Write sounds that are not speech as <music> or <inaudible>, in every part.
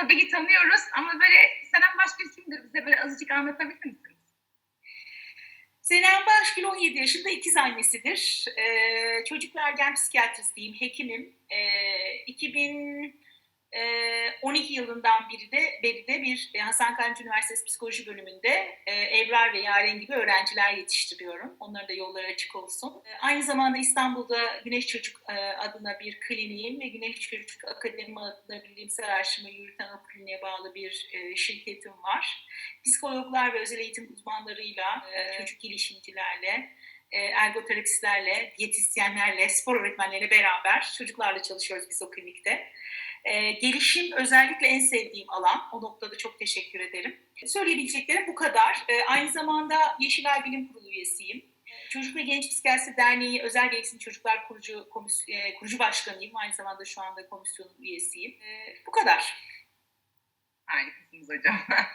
tabii ki tanıyoruz ama böyle Senem Başgül kimdir? Bize böyle azıcık anlatabilir misiniz? Senem Başgül 17 yaşında ikiz annesidir. Ee, çocuk ve ergen psikiyatristiyim, hekimim. Ee, 2012 yılından beri de, beri de bir Hasan Kancı Üniversitesi Psikoloji bölümünde e, Ebrar ve Yaren gibi öğrenciler yetiştiriyorum. Onların da yolları açık olsun. E, aynı zamanda İstanbul'da Güneş Çocuk e, adına bir kliniğim ve Güneş Çocuk Akademi adına bilimsel araştırma yürüten o kliniğe bağlı bir e, şirketim var psikologlar ve özel eğitim uzmanlarıyla, e, çocuk gelişimcilerle, e, ergoterapistlerle, diyetisyenlerle, spor öğretmenleriyle beraber çocuklarla çalışıyoruz biz o klinikte. E, gelişim özellikle en sevdiğim alan. O noktada çok teşekkür ederim. Söyleyebileceklerim bu kadar. E, aynı zamanda Yeşilay Bilim Kurulu üyesiyim. Çocuk ve Genç Psikiyatrisi Derneği Özel Gereksinim Çocuklar Kurucu, komis, e, kurucu başkanıyım. Aynı zamanda şu anda komisyonun üyesiyim. E, bu kadar. Harikasınız hocam. <laughs>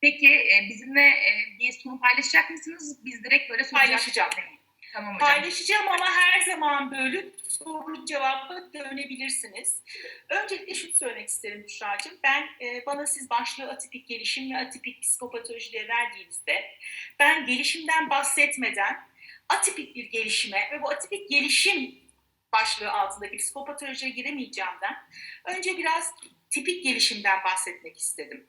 Peki e, bizimle e, bir sunum paylaşacak mısınız? Biz direkt böyle. Paylaşacağım. Tamam hocam. Paylaşacağım ama her zaman bölüp soru cevapla dönebilirsiniz. Öncelikle şunu söylemek isterim Büşra'cığım. Ben e, bana siz başlığı atipik gelişim ve atipik psikopatolojiye verdiğinizde ben gelişimden bahsetmeden atipik bir gelişime ve bu atipik gelişim başlığı altındaki psikopatolojiye giremeyeceğimden önce biraz tipik gelişimden bahsetmek istedim.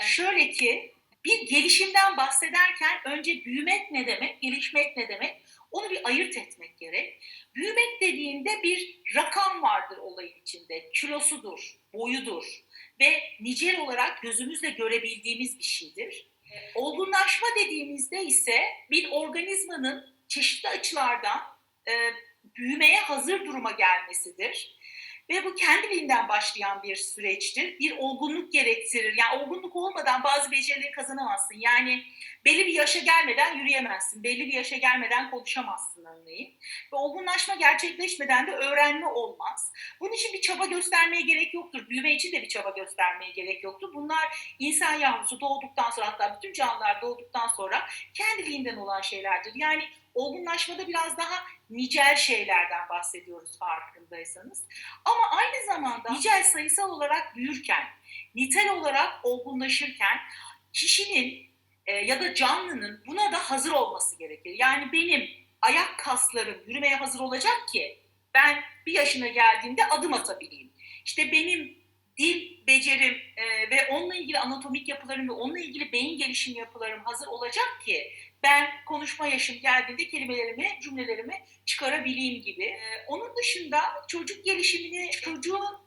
Şöyle ki bir gelişimden bahsederken önce büyümek ne demek, gelişmek ne demek onu bir ayırt etmek gerek. Büyümek dediğinde bir rakam vardır olayın içinde. Kilosudur, boyudur ve nicel olarak gözümüzle görebildiğimiz bir şeydir. Olgunlaşma dediğimizde ise bir organizmanın çeşitli açılardan e, büyümeye hazır duruma gelmesidir. Ve bu kendiliğinden başlayan bir süreçtir. Bir olgunluk gerektirir. Yani olgunluk olmadan bazı becerileri kazanamazsın. Yani belli bir yaşa gelmeden yürüyemezsin. Belli bir yaşa gelmeden konuşamazsın örneğin. Ve olgunlaşma gerçekleşmeden de öğrenme olmaz. Bunun için bir çaba göstermeye gerek yoktur. Büyüme için de bir çaba göstermeye gerek yoktur. Bunlar insan yavrusu doğduktan sonra hatta bütün canlılar doğduktan sonra kendiliğinden olan şeylerdir. Yani olgunlaşmada biraz daha nicel şeylerden bahsediyoruz farkındaysanız. Ama aynı zamanda nicel sayısal olarak büyürken, nitel olarak olgunlaşırken kişinin e, ya da canlının buna da hazır olması gerekir. Yani benim ayak kaslarım yürümeye hazır olacak ki ben bir yaşına geldiğimde adım atabileyim. İşte benim dil becerim e, ve onunla ilgili anatomik yapılarım ve onunla ilgili beyin gelişim yapılarım hazır olacak ki ben konuşma yaşım geldiğinde kelimelerimi, cümlelerimi çıkarabileyim gibi. Ee, onun dışında çocuk gelişimini, çocuğun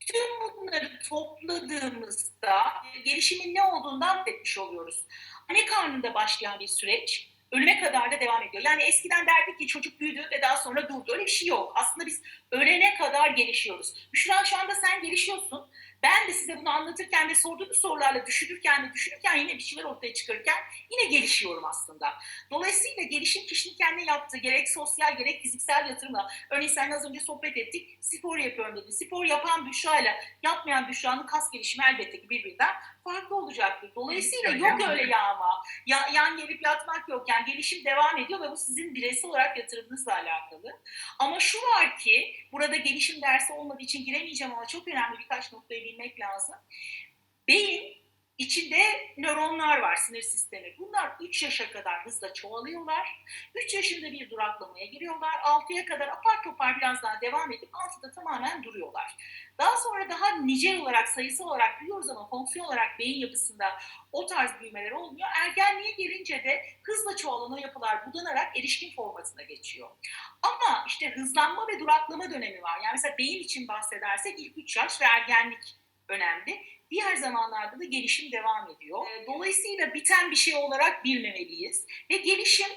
tüm bunları topladığımızda gelişimin ne olduğundan etmiş oluyoruz. Anne karnında başlayan bir süreç ölüme kadar da devam ediyor. Yani eskiden derdik ki çocuk büyüdü ve daha sonra durdu. Öyle bir şey yok. Aslında biz ölene kadar gelişiyoruz. Büşra şu anda sen gelişiyorsun. Ben de size bunu anlatırken ve sorduğunuz sorularla düşünürken ve düşünürken yine bir şeyler ortaya çıkarırken yine gelişiyorum aslında. Dolayısıyla gelişim kişinin kendine yaptığı gerek sosyal gerek fiziksel yatırımla. Örneğin sen az önce sohbet ettik. Spor yapıyorum dedi. Spor yapan Büşra'yla yapmayan Büşra'nın kas gelişimi elbette ki birbirinden farklı olacaktır. Dolayısıyla yok öyle yağma. Ya, yan gelip yatmak yok. Yani gelişim devam ediyor ve bu sizin bireysel olarak yatırımınızla alakalı. Ama şu var ki burada gelişim dersi olmadığı için giremeyeceğim ama çok önemli birkaç noktayı bilmek lazım. Beyin içinde nöronlar var, sinir sistemi. Bunlar 3 yaşa kadar hızla çoğalıyorlar. 3 yaşında bir duraklamaya giriyorlar. 6'ya kadar apar topar biraz daha devam edip 6'da tamamen duruyorlar. Daha sonra daha nicel olarak, sayısal olarak büyüyoruz ama fonksiyon olarak beyin yapısında o tarz büyümeler olmuyor. Ergenliğe gelince de hızla çoğalan o yapılar budanarak erişkin formatına geçiyor. Ama işte hızlanma ve duraklama dönemi var. Yani mesela beyin için bahsedersek ilk 3 yaş ve ergenlik önemli. Diğer zamanlarda da gelişim devam ediyor. Dolayısıyla biten bir şey olarak bilmemeliyiz. Ve gelişim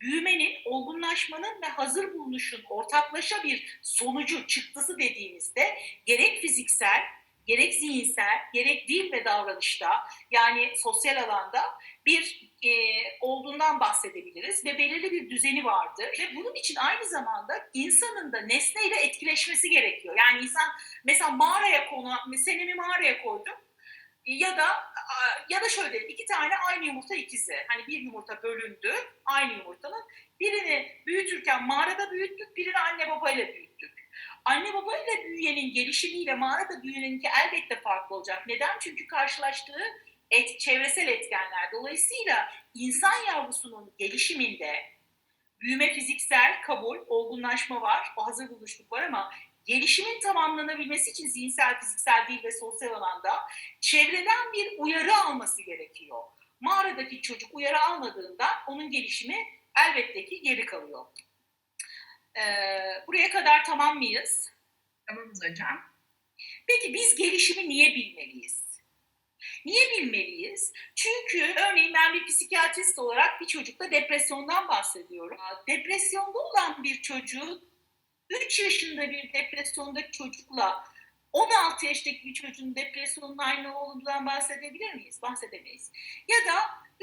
büyümenin, olgunlaşmanın ve hazır bulunuşun ortaklaşa bir sonucu, çıktısı dediğimizde gerek fiziksel, gerek zihinsel, gerek dil ve davranışta yani sosyal alanda bir e, olduğundan bahsedebiliriz ve belirli bir düzeni vardır ve bunun için aynı zamanda insanın da nesneyle etkileşmesi gerekiyor. Yani insan mesela mağaraya konu, senemi mağaraya koydum ya da ya da şöyle iki tane aynı yumurta ikizi. Hani bir yumurta bölündü aynı yumurtanın. Birini büyütürken mağarada büyüttük, birini anne babayla büyüttük. Anne babayla büyüyenin gelişimiyle mağarada büyüyeninki elbette farklı olacak. Neden? Çünkü karşılaştığı et, çevresel etkenler. Dolayısıyla insan yavrusunun gelişiminde büyüme fiziksel, kabul, olgunlaşma var, o hazır buluşluk var ama gelişimin tamamlanabilmesi için zihinsel, fiziksel değil ve sosyal alanda çevreden bir uyarı alması gerekiyor. Mağaradaki çocuk uyarı almadığında onun gelişimi elbette ki geri kalıyor. Ee, buraya kadar tamam mıyız? Tamamız hocam. Peki biz gelişimi niye bilmeliyiz? Niye bilmeliyiz? Çünkü örneğin ben bir psikiyatrist olarak bir çocukta depresyondan bahsediyorum. Depresyonda olan bir çocuğu 3 yaşında bir depresyondaki çocukla 16 yaşındaki bir çocuğun depresyonun aynı olduğundan bahsedebilir miyiz? Bahsedemeyiz. Ya da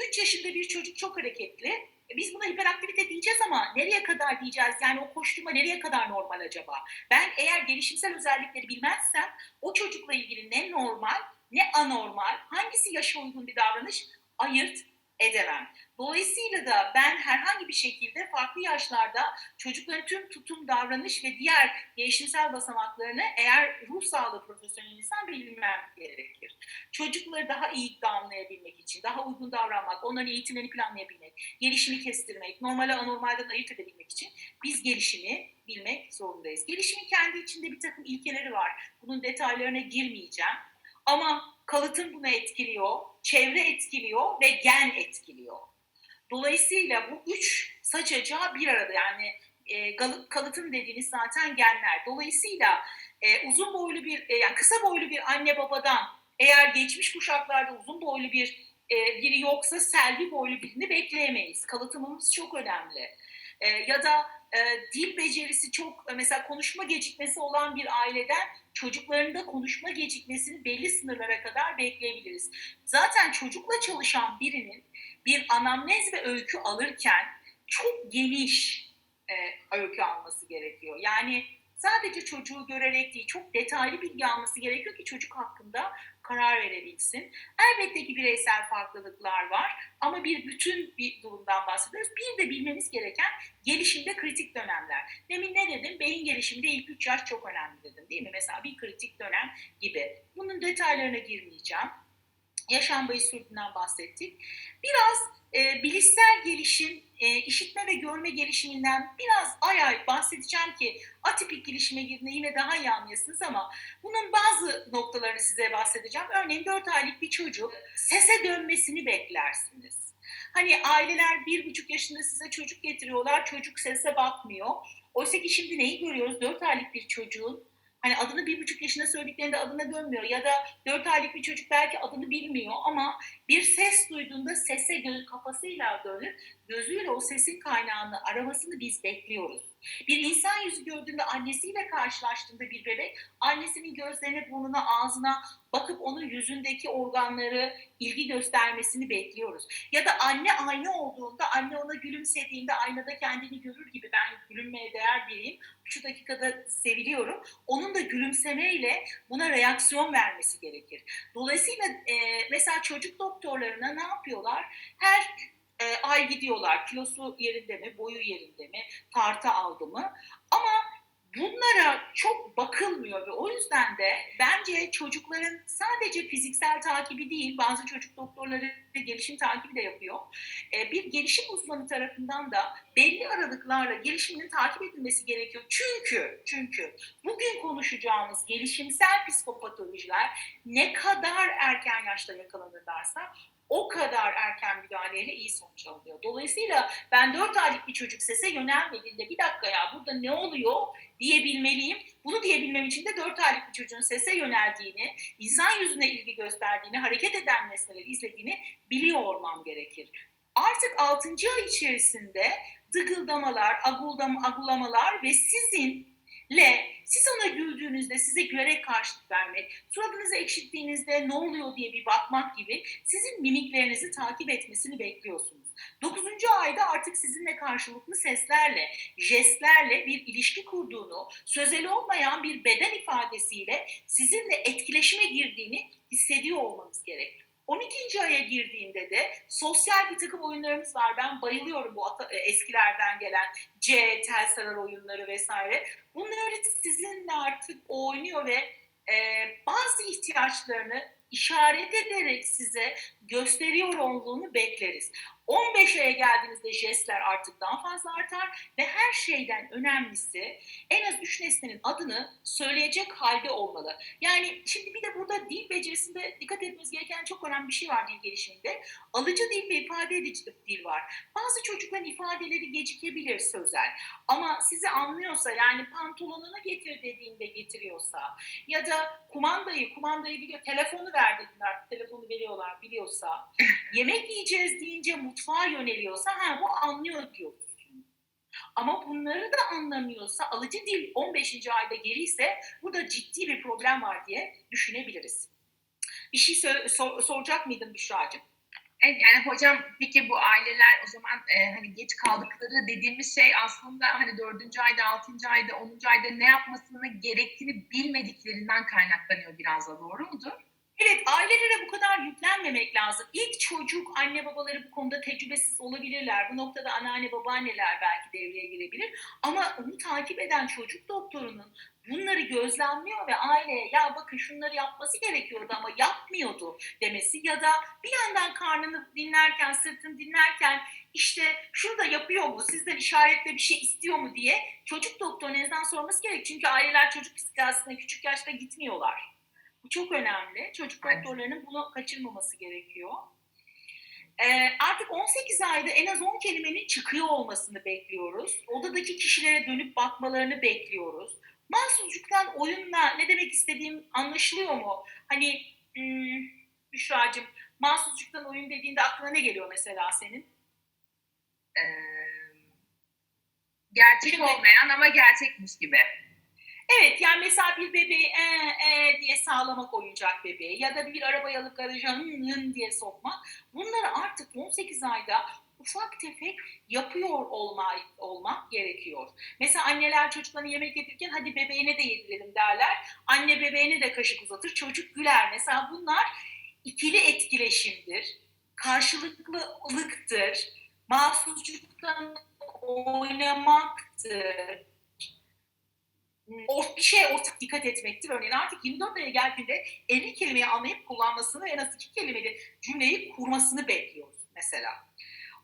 3 yaşında bir çocuk çok hareketli. E, Biz buna hiperaktivite diyeceğiz ama nereye kadar diyeceğiz? Yani o koşturma nereye kadar normal acaba? Ben eğer gelişimsel özellikleri bilmezsem o çocukla ilgili ne normal ne anormal, hangisi yaşa uygun bir davranış ayırt edemem. Dolayısıyla da ben herhangi bir şekilde farklı yaşlarda çocukların tüm tutum, davranış ve diğer gelişimsel basamaklarını eğer ruh sağlığı profesyoneliysen bilmem gerekir. Çocukları daha iyi anlayabilmek için, daha uygun davranmak, onların eğitimlerini planlayabilmek, gelişimi kestirmek, normale anormalden ayırt edebilmek için biz gelişimi bilmek zorundayız. Gelişimin kendi içinde bir takım ilkeleri var. Bunun detaylarına girmeyeceğim. Ama kalıtım bunu etkiliyor, çevre etkiliyor ve gen etkiliyor. Dolayısıyla bu üç saç bir arada yani e, kalıtım dediğiniz zaten genler. Dolayısıyla e, uzun boylu bir e, yani kısa boylu bir anne babadan eğer geçmiş kuşaklarda uzun boylu bir e, biri yoksa selvi boylu birini bekleyemeyiz. Kalıtımımız çok önemli. E, ya da e, dil becerisi çok mesela konuşma gecikmesi olan bir aileden çocuklarında konuşma gecikmesini belli sınırlara kadar bekleyebiliriz. Zaten çocukla çalışan birinin bir anamnez ve öykü alırken çok geniş e, öykü alması gerekiyor. Yani sadece çocuğu görerek değil, çok detaylı bilgi alması gerekiyor ki çocuk hakkında karar verebilsin. Elbette ki bireysel farklılıklar var ama bir bütün bir durumdan bahsediyoruz. Bir de bilmemiz gereken gelişimde kritik dönemler. Demin ne dedim? Beyin gelişiminde ilk 3 yaş çok önemli dedim değil mi? Mesela bir kritik dönem gibi. Bunun detaylarına girmeyeceğim. Yaşam boyu sürdüğünden bahsettik. Biraz e, bilişsel gelişim, e, işitme ve görme gelişiminden biraz ay ay bahsedeceğim ki atipik gelişime girdiğinde yine daha iyi anlayasınız ama bunun bazı noktalarını size bahsedeceğim. Örneğin 4 aylık bir çocuk sese dönmesini beklersiniz. Hani aileler bir buçuk yaşında size çocuk getiriyorlar, çocuk sese bakmıyor. Oysa ki şimdi neyi görüyoruz? 4 aylık bir çocuğun Hani adını bir buçuk yaşında söylediklerinde adına dönmüyor ya da dört aylık bir çocuk belki adını bilmiyor ama bir ses duyduğunda sese göz kafasıyla dönüp gözüyle o sesin kaynağını aramasını biz bekliyoruz. Bir insan yüzü gördüğünde annesiyle karşılaştığında bir bebek annesinin gözlerine, burnuna, ağzına bakıp onun yüzündeki organları ilgi göstermesini bekliyoruz. Ya da anne ayna olduğunda anne ona gülümsediğinde aynada kendini görür gibi ben gülünmeye değer biriyim. Şu dakikada seviliyorum. Onun da gülümsemeyle buna reaksiyon vermesi gerekir. Dolayısıyla e, mesela çocuk doktorlarına ne yapıyorlar? Her e, ay gidiyorlar. Kilosu yerinde mi, boyu yerinde mi, tartı aldı mı? Ama bunlara çok bakılmıyor ve o yüzden de bence çocukların sadece fiziksel takibi değil, bazı çocuk doktorları gelişim takibi de yapıyor. E, bir gelişim uzmanı tarafından da belli aralıklarla gelişiminin takip edilmesi gerekiyor. Çünkü çünkü bugün konuşacağımız gelişimsel psikopatolojiler ne kadar erken yaşta yakalanırlarsa o kadar erken müdahaleyle iyi sonuç alıyor. Dolayısıyla ben 4 aylık bir çocuk sese yönelmediğinde bir dakika ya burada ne oluyor diyebilmeliyim. Bunu diyebilmem için de 4 aylık bir çocuğun sese yöneldiğini, insan yüzüne ilgi gösterdiğini, hareket eden nesneleri izlediğini biliyor olmam gerekir. Artık 6. ay içerisinde dıgıldamalar, aguldam, agulamalar ve sizinle ona güldüğünüzde size gülerek karşılık vermek, suratınızı ekşittiğinizde ne oluyor diye bir bakmak gibi sizin mimiklerinizi takip etmesini bekliyorsunuz. 9. ayda artık sizinle karşılıklı seslerle, jestlerle bir ilişki kurduğunu, sözeli olmayan bir beden ifadesiyle sizinle etkileşime girdiğini hissediyor olmanız gerek. 12. aya girdiğinde de sosyal bir takım oyunlarımız var. Ben bayılıyorum bu ata- eskilerden gelen C, tel sarar oyunları vesaire. Bunları sizinle artık oynuyor ve e, bazı ihtiyaçlarını işaret ederek size gösteriyor olduğunu bekleriz. 15 aya geldiğinizde jestler artık daha fazla artar ve şeyden önemlisi en az 3 nesnenin adını söyleyecek halde olmalı. Yani şimdi bir de burada dil becerisinde dikkat etmemiz gereken çok önemli bir şey var dil gelişiminde. Alıcı dil ve ifade edici dil var. Bazı çocukların ifadeleri gecikebilir sözel ama sizi anlıyorsa yani pantolonunu getir dediğinde getiriyorsa ya da kumandayı, kumandayı biliyor, telefonu ver dediğinde artık telefonu veriyorlar biliyorsa, yemek yiyeceğiz deyince mutfağa yöneliyorsa ha bu anlıyor diyoruz. Ama bunları da anlamıyorsa alıcı dil 15. ayda geriyse burada ciddi bir problem var diye düşünebiliriz. Bir şey sor, sor, soracak mıydın Büşra'cığım? Evet, yani hocam peki bu aileler o zaman e, hani geç kaldıkları dediğimiz şey aslında hani dördüncü ayda, altıncı ayda, onuncu ayda ne yapmasını gerektiğini bilmediklerinden kaynaklanıyor biraz da doğru mudur? Evet, ailelere bu kadar yüklenmemek lazım. İlk çocuk, anne babaları bu konuda tecrübesiz olabilirler. Bu noktada anneanne babaanneler belki devreye girebilir. Ama onu takip eden çocuk doktorunun bunları gözlemliyor ve aileye ya bakın şunları yapması gerekiyordu ama yapmıyordu demesi ya da bir yandan karnını dinlerken, sırtını dinlerken işte şunu da yapıyor mu, sizden işaretle bir şey istiyor mu diye çocuk doktorunuzdan sorması gerek. Çünkü aileler çocuk psikiyatristine küçük yaşta gitmiyorlar. Bu çok önemli. Çocuk doktorlarının bunu kaçırmaması gerekiyor. Ee, artık 18 ayda en az 10 kelimenin çıkıyor olmasını bekliyoruz. Odadaki kişilere dönüp bakmalarını bekliyoruz. Mahsuzcuktan oyunla ne demek istediğim anlaşılıyor mu? Hani hmm, Büşra'cığım mahsuzcuktan oyun dediğinde aklına ne geliyor mesela senin? E, gerçek Şimdi- olmayan ama gerçekmiş gibi. Evet yani mesela bir bebeği e, e diye sağlamak oyuncak bebeği ya da bir arabayı alıp garaja hın diye sokmak. Bunları artık 18 ayda ufak tefek yapıyor olma, olmak gerekiyor. Mesela anneler çocuklarına yemek yedirirken hadi bebeğine de yedirelim derler. Anne bebeğine de kaşık uzatır, çocuk güler. Mesela bunlar ikili etkileşimdir, karşılıklılıktır, mahsusçuluktan oynamaktır bir şeye ortak dikkat etmektir. Örneğin artık 24 aya geldiğinde 50 kelimeyi anlayıp kullanmasını en az iki kelimeli cümleyi kurmasını bekliyoruz mesela.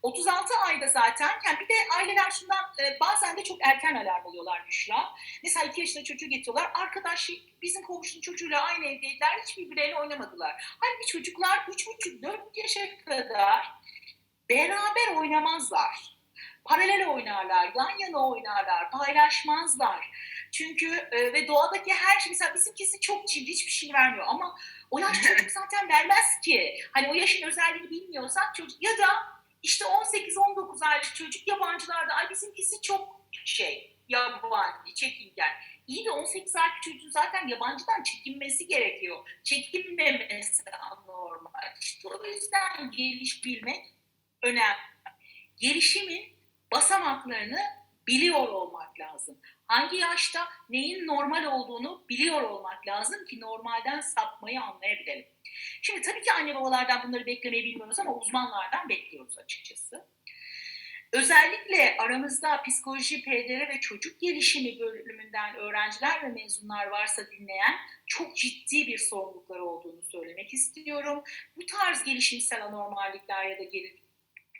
36 ayda zaten, yani bir de aileler şundan e, bazen de çok erken alarm oluyorlar Büşra. Mesela 2 yaşında çocuğu getiriyorlar. Arkadaş bizim komşunun çocuğuyla aynı evdeydiler. Hiç birbirleriyle oynamadılar. Halbuki çocuklar 3,5-4 yaşa kadar beraber oynamazlar. Paralel oynarlar, yan yana oynarlar, paylaşmazlar. Çünkü e, ve doğadaki her şey mesela bizimkisi çok cimri hiçbir şey vermiyor ama o yaş <laughs> çocuk zaten vermez ki. Hani o yaşın özelliğini bilmiyorsak çocuk ya da işte 18-19 aylık çocuk yabancılarda ay bizimkisi çok şey yabancı, çekingen. İyi de 18 aylık çocuğun zaten yabancıdan çekinmesi gerekiyor. Çekinmemesi anormal. İşte o yüzden geliş bilmek önemli. Gelişimin basamaklarını biliyor olmak lazım. Hangi yaşta neyin normal olduğunu biliyor olmak lazım ki normalden sapmayı anlayabilelim. Şimdi tabii ki anne babalardan bunları beklemeyi bilmiyoruz ama uzmanlardan bekliyoruz açıkçası. Özellikle aramızda psikoloji, PDR ve çocuk gelişimi bölümünden öğrenciler ve mezunlar varsa dinleyen çok ciddi bir sorumlulukları olduğunu söylemek istiyorum. Bu tarz gelişimsel anormallikler ya da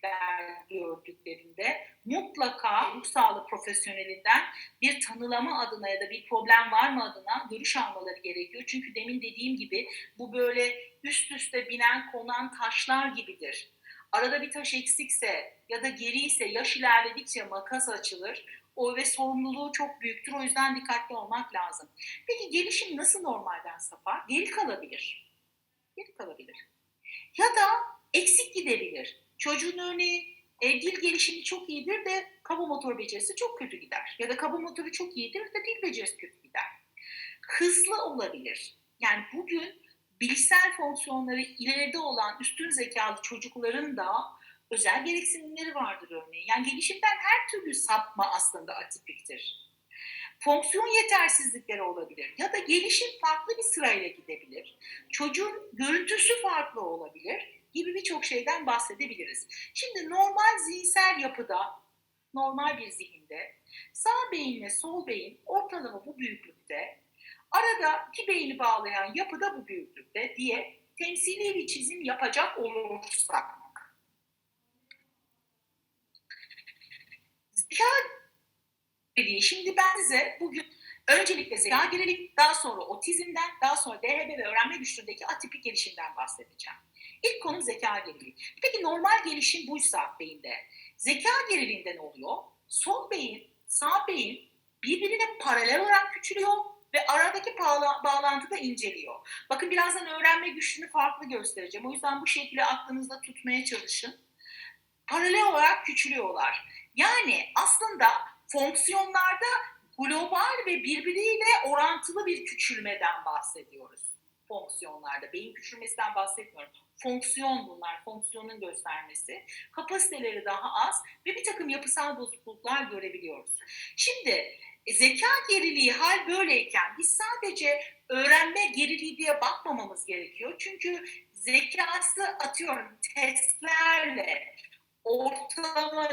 gerilikler gördüklerinde mutlaka ruh sağlığı profesyonelinden bir tanılama adına ya da bir problem var mı adına görüş almaları gerekiyor. Çünkü demin dediğim gibi bu böyle üst üste binen konan taşlar gibidir. Arada bir taş eksikse ya da geriyse yaş ilerledikçe makas açılır. O ve sorumluluğu çok büyüktür. O yüzden dikkatli olmak lazım. Peki gelişim nasıl normalden sapar? Geri kalabilir. Geri kalabilir. Ya da eksik gidebilir. Çocuğun örneğin e, dil gelişimi çok iyidir de kaba motor becerisi çok kötü gider. Ya da kaba motoru çok iyidir de dil becerisi kötü gider. Hızlı olabilir. Yani bugün bilişsel fonksiyonları ileride olan üstün zekalı çocukların da özel gereksinimleri vardır örneğin. Yani gelişimden her türlü sapma aslında atipiktir. Fonksiyon yetersizlikleri olabilir ya da gelişim farklı bir sırayla gidebilir. Çocuğun görüntüsü farklı olabilir gibi birçok şeyden bahsedebiliriz. Şimdi normal zihinsel yapıda, normal bir zihinde sağ beyinle sol beyin ortalama bu büyüklükte da iki beyni bağlayan yapıda bu büyüklükte diye temsili bir çizim yapacak olursak. Zeka geriliği. Şimdi ben size bugün öncelikle zeka geriliği, daha sonra otizmden, daha sonra DHB ve öğrenme güçlüğündeki atipik gelişimden bahsedeceğim. İlk konu zeka geriliği. Peki normal gelişim buysa beyinde, zeka geriliğinde ne oluyor? Sol beyin, sağ beyin birbirine paralel olarak küçülüyor ve aradaki bağla- bağlantı da inceliyor. Bakın birazdan öğrenme güçlüğünü farklı göstereceğim. O yüzden bu şekli aklınızda tutmaya çalışın. Paralel olarak küçülüyorlar. Yani aslında fonksiyonlarda global ve birbiriyle orantılı bir küçülmeden bahsediyoruz. Fonksiyonlarda, beyin küçülmesinden bahsetmiyorum. Fonksiyon bunlar, fonksiyonun göstermesi. Kapasiteleri daha az ve bir takım yapısal bozukluklar görebiliyoruz. Şimdi e, zeka geriliği hal böyleyken biz sadece öğrenme geriliği diye bakmamamız gerekiyor. Çünkü zekası atıyorum testlerle ortalama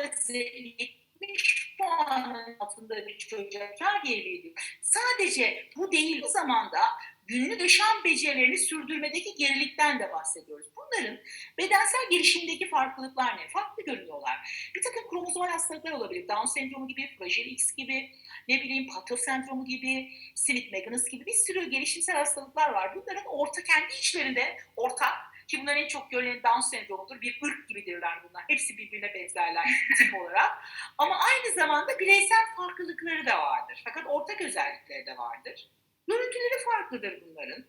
70 puanın altında bir çocuğa geriliği Sadece bu değil bu zamanda günlük yaşam becerilerini sürdürmedeki gerilikten de bahsediyoruz. Bunların bedensel gelişimdeki farklılıklar ne? Farklı görünüyorlar. Bir takım kromozomal hastalıklar olabilir. Down sendromu gibi, Fragile X gibi, ne bileyim Pato sendromu gibi, Smith-Magenis gibi bir sürü gelişimsel hastalıklar var. Bunların orta kendi içlerinde ortak ki bunların en çok görülen Down sendromudur. Bir ırk gibidirler bunlar. Hepsi birbirine benzerler <laughs> tip olarak. Ama aynı zamanda bireysel farklılıkları da vardır. Fakat ortak özellikleri de vardır. Görüntüleri farklıdır bunların.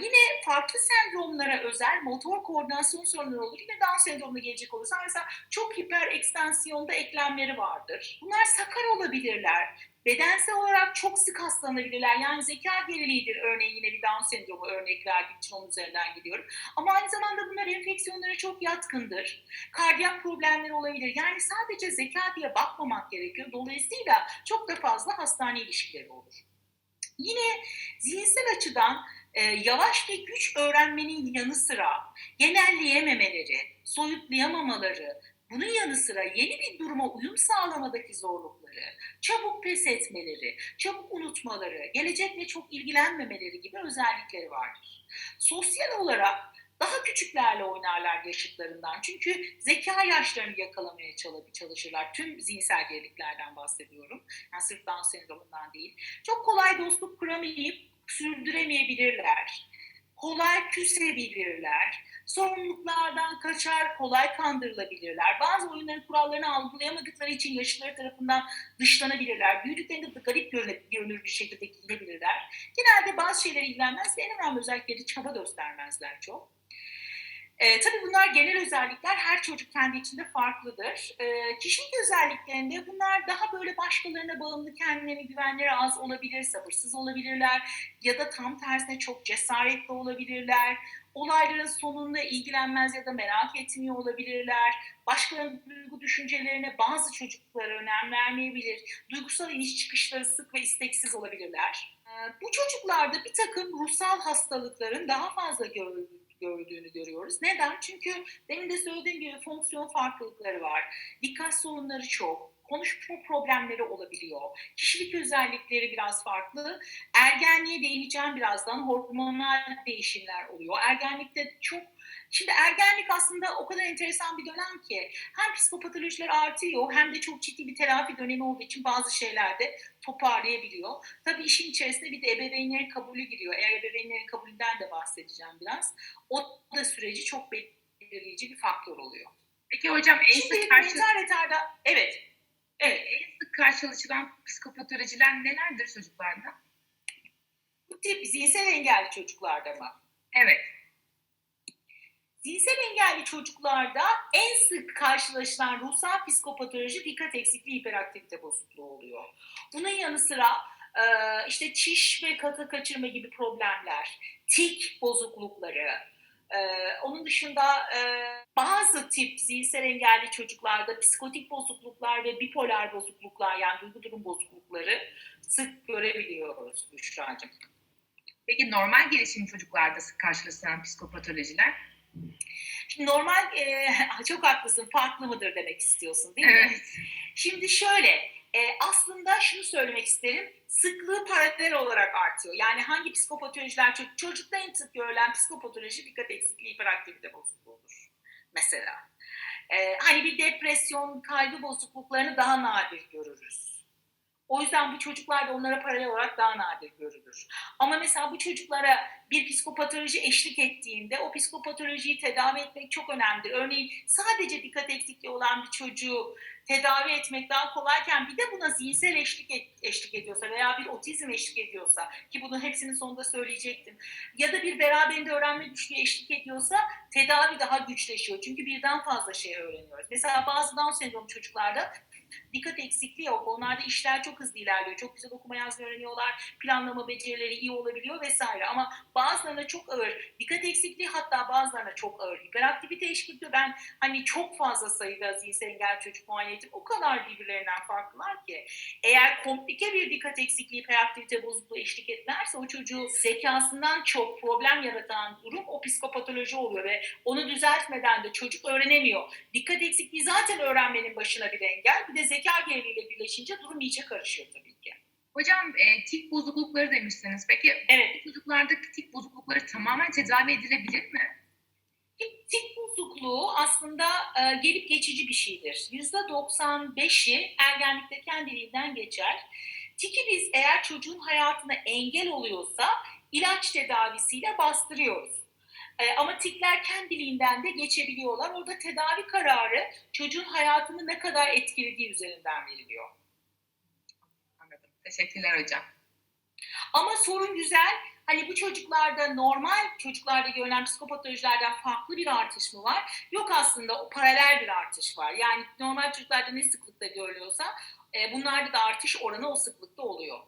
Yine farklı sendromlara özel motor koordinasyon sorunları olur. Yine Down sendromuna gelecek olursa mesela çok hiper ekstansiyonda eklemleri vardır. Bunlar sakar olabilirler. Bedensel olarak çok sık hastalanabilirler. Yani zeka geriliğidir örneğin yine bir Down sendromu örnek verdiğim için onun üzerinden gidiyorum. Ama aynı zamanda bunlar enfeksiyonlara çok yatkındır. Kardiyak problemler olabilir. Yani sadece zeka diye bakmamak gerekiyor. Dolayısıyla çok da fazla hastane ilişkileri olur. Yine zihinsel açıdan e, yavaş ve güç öğrenmenin yanı sıra genelleyememeleri, soyutlayamamaları, bunun yanı sıra yeni bir duruma uyum sağlamadaki zorlukları, çabuk pes etmeleri, çabuk unutmaları, gelecekle çok ilgilenmemeleri gibi özellikleri vardır. Sosyal olarak daha küçüklerle oynarlar yaşıtlarından. Çünkü zeka yaşlarını yakalamaya çalı- çalışırlar. Tüm zihinsel geriliklerden bahsediyorum. Yani sırf Down sendromundan değil. Çok kolay dostluk kuramayıp sürdüremeyebilirler. Kolay küsebilirler. Sorumluluklardan kaçar, kolay kandırılabilirler. Bazı oyunların kurallarını algılayamadıkları için yaşlıları tarafından dışlanabilirler. Büyüdüklerinde de garip görünür, bir şekilde giyinebilirler. Genelde bazı şeylere ilgilenmez ve en önemli özellikleri çaba göstermezler çok. Ee, tabii bunlar genel özellikler. Her çocuk kendi içinde farklıdır. Ee, kişilik özelliklerinde bunlar daha böyle başkalarına bağımlı, kendilerine güvenleri az olabilir, sabırsız olabilirler ya da tam tersine çok cesaretli olabilirler. Olayların sonunda ilgilenmez ya da merak etmiyor olabilirler. Başkalarının duygu düşüncelerine bazı çocuklara önem vermeyebilir. Duygusal iniş çıkışları sık ve isteksiz olabilirler. Ee, Bu çocuklarda bir takım ruhsal hastalıkların daha fazla görüldüğünü gördüğünü görüyoruz. Neden? Çünkü demin de söylediğim gibi fonksiyon farklılıkları var. Dikkat sorunları çok. Konuşma problemleri olabiliyor. Kişilik özellikleri biraz farklı. Ergenliğe değineceğim birazdan. Hormonal değişimler oluyor. Ergenlikte çok Şimdi ergenlik aslında o kadar enteresan bir dönem ki hem psikopatolojiler artıyor hem de çok ciddi bir terapi dönemi olduğu için bazı şeylerde toparlayabiliyor. Tabii işin içerisinde bir de ebeveynlerin kabulü giriyor. Eğer ebeveynlerin kabulünden de bahsedeceğim biraz. O da süreci çok belirleyici bir faktör oluyor. Peki hocam en sık, karşı, retarda evet evet en sık karşılaşılan psikopatolojiler nelerdir çocuklarda? bu tip zihinsel engelli çocuklarda mı? Evet. Zihinsel engelli çocuklarda en sık karşılaşılan ruhsal psikopatoloji dikkat eksikliği hiperaktivite bozukluğu oluyor. Bunun yanı sıra e, işte çiş ve kaka kaçırma gibi problemler, tik bozuklukları, e, onun dışında e, bazı tip zihinsel engelli çocuklarda psikotik bozukluklar ve bipolar bozukluklar yani duygu durum bozuklukları sık görebiliyoruz Büşra'cığım. Peki normal gelişim çocuklarda sık karşılaşılan psikopatolojiler? Şimdi normal, e, <laughs> çok haklısın, farklı mıdır demek istiyorsun değil mi? Evet. Şimdi şöyle, E, aslında şunu söylemek isterim, sıklığı paralel olarak artıyor. Yani hangi psikopatolojiler, çocuk, çocukta en sık görülen psikopatoloji dikkat eksikliği hiperaktivite bozukluğudur mesela. E, hani bir depresyon, kaygı bozukluklarını daha nadir görürüz. O yüzden bu çocuklar da onlara paralel olarak daha nadir görülür. Ama mesela bu çocuklara bir psikopatoloji eşlik ettiğinde o psikopatolojiyi tedavi etmek çok önemlidir. Örneğin sadece dikkat eksikliği olan bir çocuğu tedavi etmek daha kolayken bir de buna zihinsel eşlik, et, eşlik ediyorsa veya bir otizm eşlik ediyorsa ki bunun hepsinin sonunda söyleyecektim. Ya da bir beraberinde öğrenme güçlüğü eşlik ediyorsa tedavi daha güçleşiyor. Çünkü birden fazla şey öğreniyoruz. Mesela bazı Down sendromu çocuklarda dikkat eksikliği yok. Onlarda işler çok hızlı ilerliyor. Çok güzel okuma yazma öğreniyorlar. Planlama becerileri iyi olabiliyor vesaire. Ama bazılarına çok ağır dikkat eksikliği hatta bazılarına çok ağır hiperaktivite ediyor. Ben hani çok fazla sayıda zihinsel engel çocuk muayene ettim. O kadar birbirlerinden farklılar ki. Eğer komplike bir dikkat eksikliği hiperaktivite bozukluğu eşlik etlerse o çocuğu zekasından çok problem yaratan durum o psikopatoloji oluyor ve onu düzeltmeden de çocuk öğrenemiyor. Dikkat eksikliği zaten öğrenmenin başına bir engel. Bir de zeka geriliğiyle birleşince durum iyice karışıyor tabii ki. Hocam e, tik bozuklukları demişsiniz. Peki Evet. çocuklardaki tik bozuklukları tamamen tedavi edilebilir mi? Tik bozukluğu aslında e, gelip geçici bir şeydir. %95'i ergenlikte kendiliğinden geçer. Tiki biz eğer çocuğun hayatına engel oluyorsa ilaç tedavisiyle bastırıyoruz. E, ama tikler kendiliğinden de geçebiliyorlar. Orada tedavi kararı çocuğun hayatını ne kadar etkilediği üzerinden veriliyor. Teşekkürler hocam. Ama sorun güzel. Hani bu çocuklarda normal çocuklarda görülen psikopatolojilerden farklı bir artış mı var? Yok aslında o paralel bir artış var. Yani normal çocuklarda ne sıklıkta görülüyorsa e, bunlarda da artış oranı o sıklıkta oluyor.